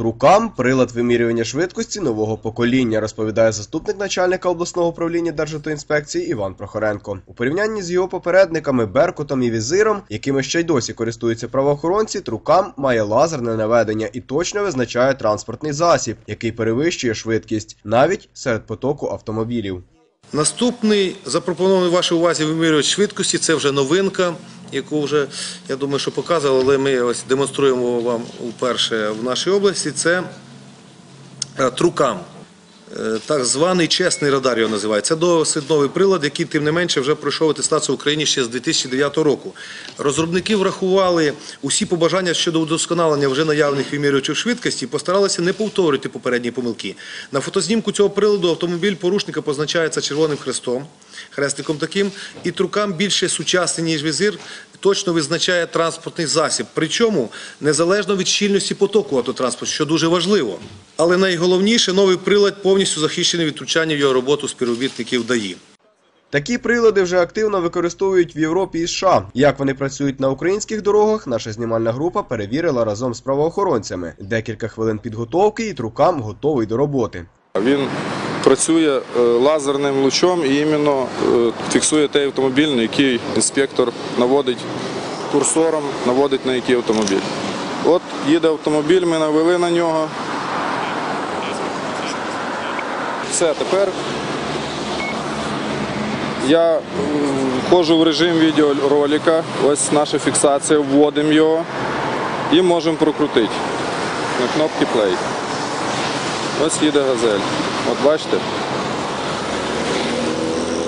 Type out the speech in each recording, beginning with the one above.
Трукам прилад вимірювання швидкості нового покоління, розповідає заступник начальника обласного управління Державтоінспекції Іван Прохоренко. У порівнянні з його попередниками Беркутом і візиром, якими ще й досі користуються правоохоронці, трукам має лазерне наведення і точно визначає транспортний засіб, який перевищує швидкість навіть серед потоку автомобілів. Наступний запропонований вашій увазі вимірювач швидкості це вже новинка, яку вже я думаю, що показували, але ми ось демонструємо вам вперше в нашій області. Це е, Трукам. Е, Так званий чесний радар його називають. Це досить прилад, який тим не менше вже пройшов атестацію в Україні ще з 2009 року. Розробники врахували усі побажання щодо удосконалення вже наявних вимірювачів швидкості і постаралися не повторити попередні помилки. На фотознімку цього приладу автомобіль порушника позначається червоним хрестом, хрестиком таким, і трукам більше сучасний, ніж візир, точно визначає транспортний засіб. Причому незалежно від щільності потоку автотранспорту, що дуже важливо. Але найголовніше, новий прилад повністю захищений від втручання в його роботу співробітників ДАІ. Такі прилади вже активно використовують в Європі і США. Як вони працюють на українських дорогах, наша знімальна група перевірила разом з правоохоронцями. Декілька хвилин підготовки і трукам готовий до роботи. Він працює е, лазерним лучом і іменно е, фіксує той автомобіль, на який інспектор наводить курсором, наводить на який автомобіль. От їде автомобіль, ми навели на нього. Все, тепер я входжу в режим відеоролика. Ось наша фіксація, вводимо його і можемо прокрутити на кнопці play. Ось їде газель. От бачите.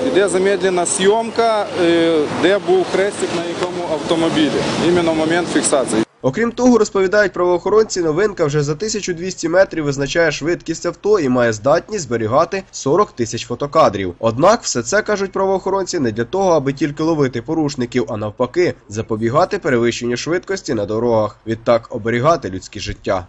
Іде замедлена зйомка, е, де був хрестик на якому автомобілі. Іменно момент фіксації. Окрім того, розповідають правоохоронці, новинка вже за 1200 метрів визначає швидкість авто і має здатність зберігати 40 тисяч фотокадрів. Однак все це кажуть правоохоронці не для того, аби тільки ловити порушників, а навпаки, запобігати перевищенню швидкості на дорогах. Відтак оберігати людське життя.